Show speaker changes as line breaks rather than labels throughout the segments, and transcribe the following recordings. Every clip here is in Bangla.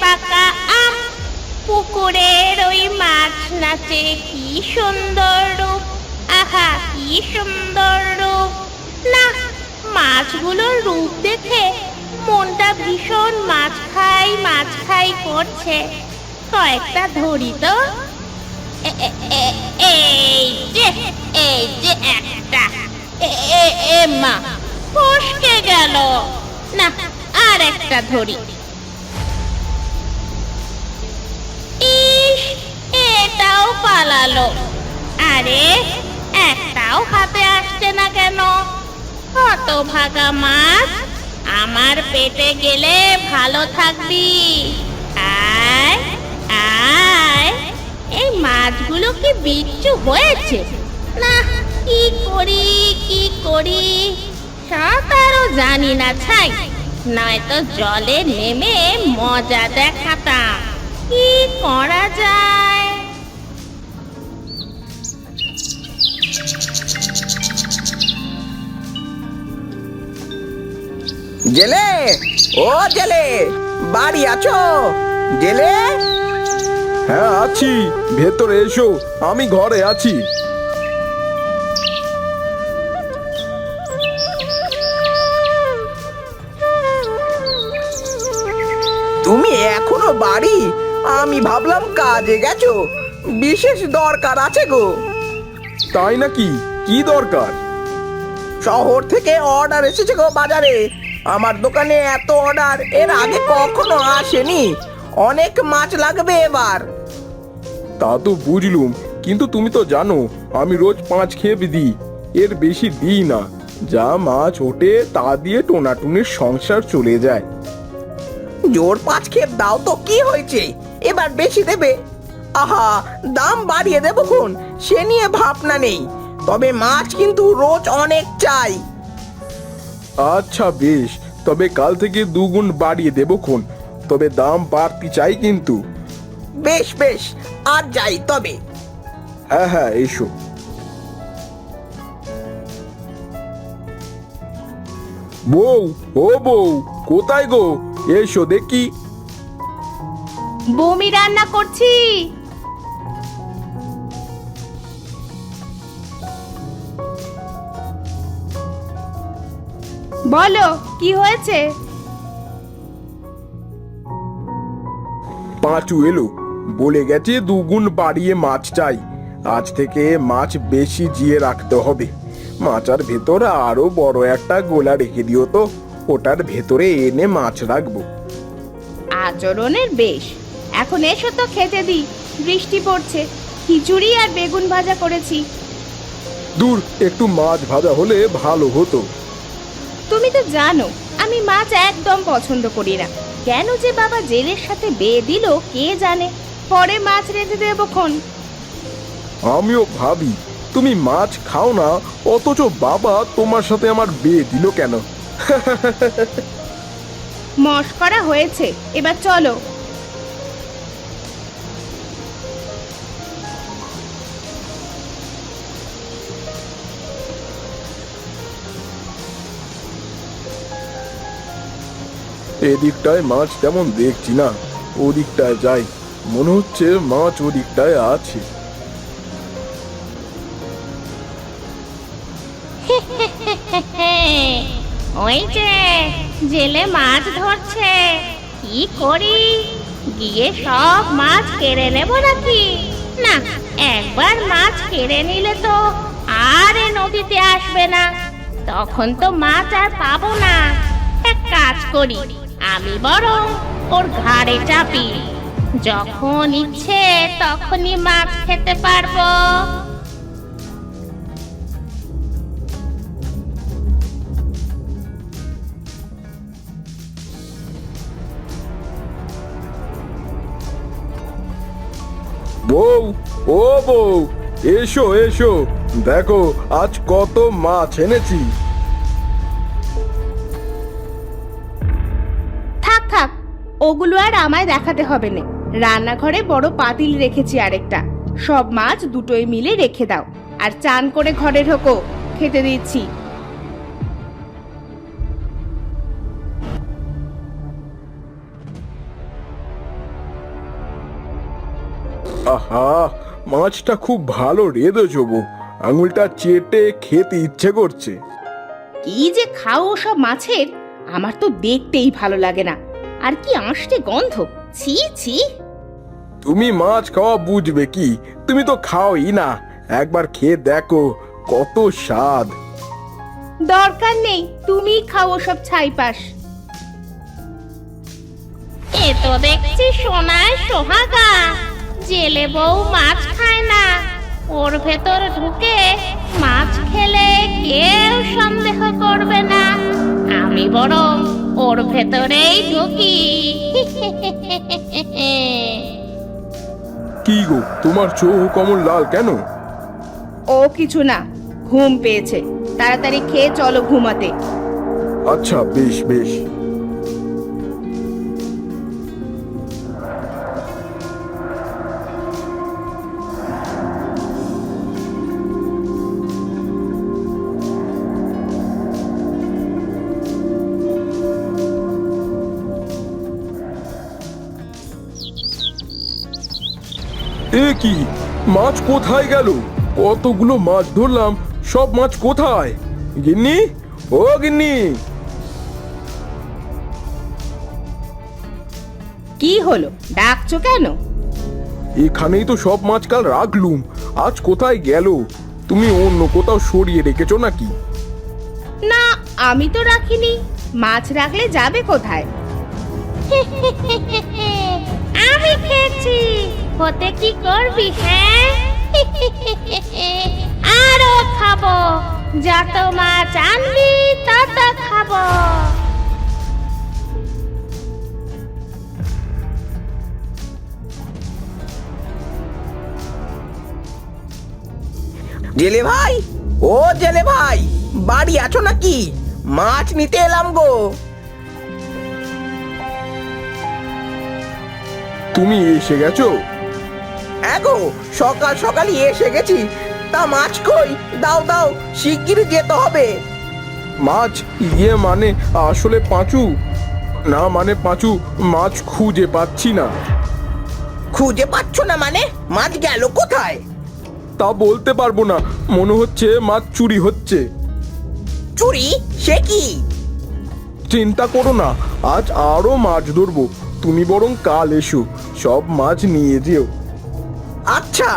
পাকা আম। পুকুরের ওই মাছ নাচে কি সুন্দর রূপ। আহা, কি সুন্দর রূপ। না, মাছগুলোর রূপ দেখে মনটা ভীষণ মাছ খাই মাছ খাই করছে। কয়েকটা ধরি তো। এই যে এই যে একটা। এ, মা, ফসকে গেল। না, আর একটা ধরি। এটাও পালালো। আরে, একটাও হাতে আসছে না কেন? কত ভাগা মাছ, আমার পেটে গেলে ভালো থাকবি। আয় আয়, এই মাছগুলো কি বিচ্ছু হয়েছে? না, কি করি কি করি? সাঁতারও জানি না, ছাই। নয়তো জলে নেমে মজা দেখাতাম। কি করা যায়?
জেলে? ও জেলে বাড়ি আছো? জেলে?
হ্যাঁ আছি। ভেতরে এসো আমি ঘরে আছি।
তুমি এখনও বাড়ি? আমি ভাবলাম কাজে গেছো। বিশেষ দরকার আছে গো।
তাই নাকি? কি দরকার?
শহর থেকে অর্ডার এসেছে গো বাজারে। আমার দোকানে এত অর্ডার এর আগে কখনো আসেনি। অনেক মাছ লাগবে এবার।
তা তো বুঝলুম কিন্তু তুমি তো জানো আমি রোজ পাঁচ খেপ দিই এর বেশি দিই না। যা মাছ ওঠে তা দিয়ে টোনাটুনির সংসার চলে যায়।
জোর পাঁচ খেপ দাও তো কি হয়েছে? এবার বেশি দেবে। আহা দাম বাড়িয়ে দেবো খুন সে নিয়ে ভাবনা নেই। তবে মাছ কিন্তু রোজ অনেক চাই।
আচ্ছা বেশ তবে কাল থেকে দুগুণ বাড়িয়ে দেবো খুন তবে দাম বাড়তি চাই কিন্তু।
বেশ বেশ আর যাই তবে।
হ্যাঁ হ্যাঁ এসো। বউ ও বউ কোথায় গো? এসো দেখি।
বমি রান্না করছি। বলো কি হয়েছে?
পাঁচু এলো বলে গেছে দুগুণ বাড়িয়ে মাছ চাই। আজ থেকে মাছ বেশি জিয়ে রাখতে হবে। মাচার ভেতর আরও বড় একটা গোলা রেখে দিও তো ওটার ভেতরে এনে মাছ রাখব।
আচরণের বেশ। এখন এসো তো খেতে দিই। বৃষ্টি পড়ছে খিচুড়ি আর বেগুন ভাজা করেছি।
দূর একটু মাছ ভাজা হলে ভালো হতো।
তুমি তো জানো আমি মাছ একদম পছন্দ করি না। কেন যে বাবা জেলের সাথে বেয়ে দিল কে জানে? পরে মাছ রেঁধে দেবো খন।
আমিও ভাবি তুমি মাছ খাও না অথচ বাবা তোমার সাথে আমার বিয়ে দিল কেন?
মস্করা হয়েছে এবার চলো।
এদিকটায় মাছ তেমন দেখছি না, ওদিকটায় যাই। মনে হচ্ছে মাছ ওদিকটায় আছে।
ওই যে, জেলে মাছ ধরছে। কি করি? গিয়ে সব মাছ কেড়ে নেব নাকি? না, একবার মাছ কেড়ে নিলে তো আর এ নদীতে আসবে না। তখন তো মাছ আর পাবো না। এক কাজ করি আমি বরং ওর ঘাড়ে চাপি। যখন ইচ্ছে তখনই মাছ খেতে পারব।
বউ, ও বউ, এসো এসো। দেখো, আজ কত মাছ এনেছি।
থাক ওগুলো আর আমায় দেখাতে হবে না। রান্নাঘরে বড় পাতিল রেখেছি আরেকটা। সব মাছ দুটোই মিলে রেখে দাও। আর চান করে ঘরে ঢোকো খেতে দিচ্ছি।
আহ মাছটা খুব ভালো রেঁধেছো বউ। আঙুলটা চেটে খেতে ইচ্ছে করছে।
কি যে খাও সব মাছের আমার তো দেখতেই ভালো লাগে না। আর কি আঁশটে গন্ধ? ছি ছি।
তুমি মাছ খাওয়া বুঝবে কি? তুমি তো খাওই না। একবার খেয়ে দেখো কত স্বাদ।
দরকার নেই তুমি খাও সব ছাইপাস
এ তো দেখছি সোনায় সোহাগা। জেলে বউ মাছ খায় না। ওর ভেতর ঢুকে মাছ খেলে কেউ সন্দেহ করবে না। আমি বরং ওর ভেতরেই ঢুকি।
কি গো তোমার চোখ কমল লাল কেন?
ও কিছু না ঘুম পেয়েছে। তাড়াতাড়ি খেয়ে চলো ঘুমাতে।
আচ্ছা বেশ বেশ। কি? মাছ কোথায় গেল? কতগুলো মাছ ধরলাম সব মাছ কোথায়? গিন্নি? ও গিন্নি!
কি হলো? ডাকছো কেন?
এখানেই তো সব মাছ কাল রাখলুম। আজ কোথায় গেল? তুমি অন্য কোথাও সরিয়ে রেখেছো নাকি?
না আমি তো রাখিনি। মাছ রাখলে যাবে কোথায়?
আমি খেয়েছি। হতে কি করবি হ্যাঁ? আরও খাব যত মাছ আনবি তত খাব।
জেলে ভাই? ও জেলে ভাই বাড়ি আছো নাকি? মাছ নিতে এলাম গো।
তুমি এসে গেছো?
এগো সকাল সকালই এসে গেছি। তা মাছ কই? দাও দাও শিগগির যেতে হবে।
মাছ ইয়ে মানে আসলে পাঁচু? না মানে পাঁচু মাছ খুঁজে পাচ্ছি না।
খুঁজে পাচ্ছ না মানে? মাছ গেল কোথায়?
তা বলতে পারব না মনে হচ্ছে মাছ চুরি হচ্ছে।
চুরি? সে কি?
চিন্তা করো না আজ আরও মাছ ধরবো। তুমি বরং কাল এসো সব মাছ নিয়ে যেও।
আচ্ছা।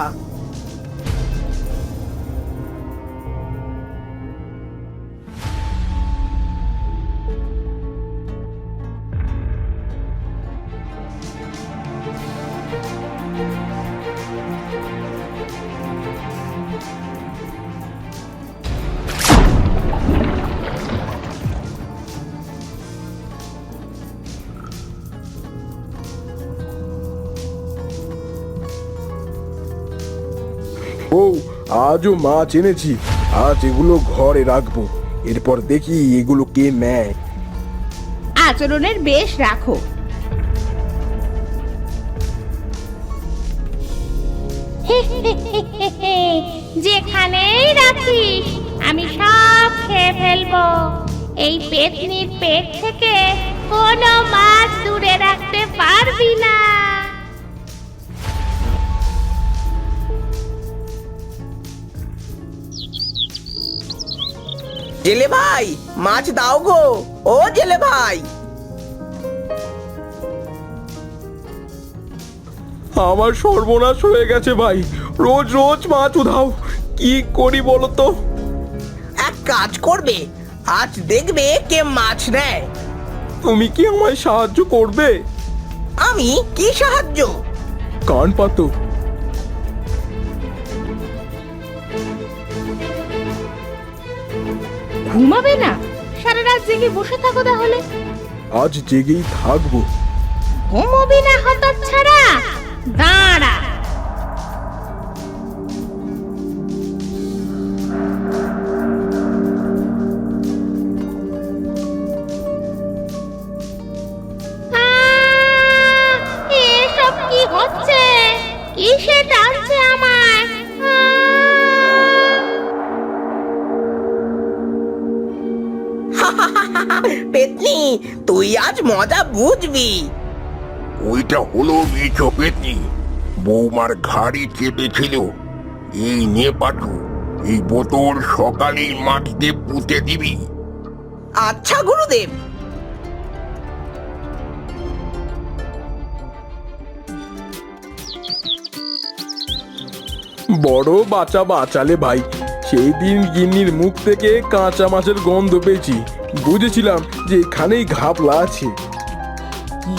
আজও মাছ এনেছি। আজ এগুলো ঘরে রাখব। এরপর দেখি এগুলো কে নেয়।
আচরণের বেশ রাখো।
যেখানেই রাখিস, আমি সব খেয়ে ফেলব। এই পেতনির পেট থেকে কোনো মাছ দূরে রাখতে পারবি না।
জেলে ভাই মাছ দাও গো। ও জেলে ভাই।
আমার সর্বনাশ হয়ে গেছে ভাই। রোজ রোজ মাছ উধাও। কি করি বলো তো?
এক কাজ করবে আজ দেখবে কে মাছ নেয়।
তুমি কি আমায় সাহায্য করবে?
আমি কি সাহায্য?
কান পাতো।
ঘুমাবে না? সারা রাত জেগে বসে থাকো তাহলে।
আজ জেগেই থাকব।
ঘুমবি না হঠাৎ ছাড়া। দাঁড়া।
পেতনি তুই আজ মজা বুঝবি।
ওইটা হলো মেছো পেতনি। বৌমার ঘাড়ে চেপেছিল। এই নে পাঠু এই বোতল সকালেই মাটিতে পুঁতে দিবি।
আচ্ছা গুরুদেব।
বড় বাঁচা বাঁচালে ভাই সেই দিন গিন্নির মুখ থেকে কাঁচা মাছের গন্ধ পেয়েছি। বুঝেছিলাম যে এখানেই ঘাপলা আছে।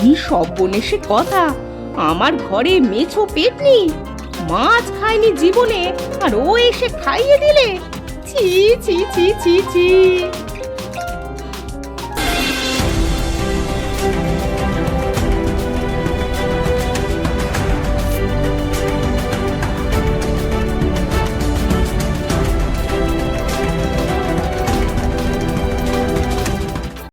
কি বনেশে কথা? আমার ঘরে মেছো পেটনি, মাছ খায়নি জীবনে, আর ও এসে খাইয়ে দিলে? ছি ছি ছি ছি ছি।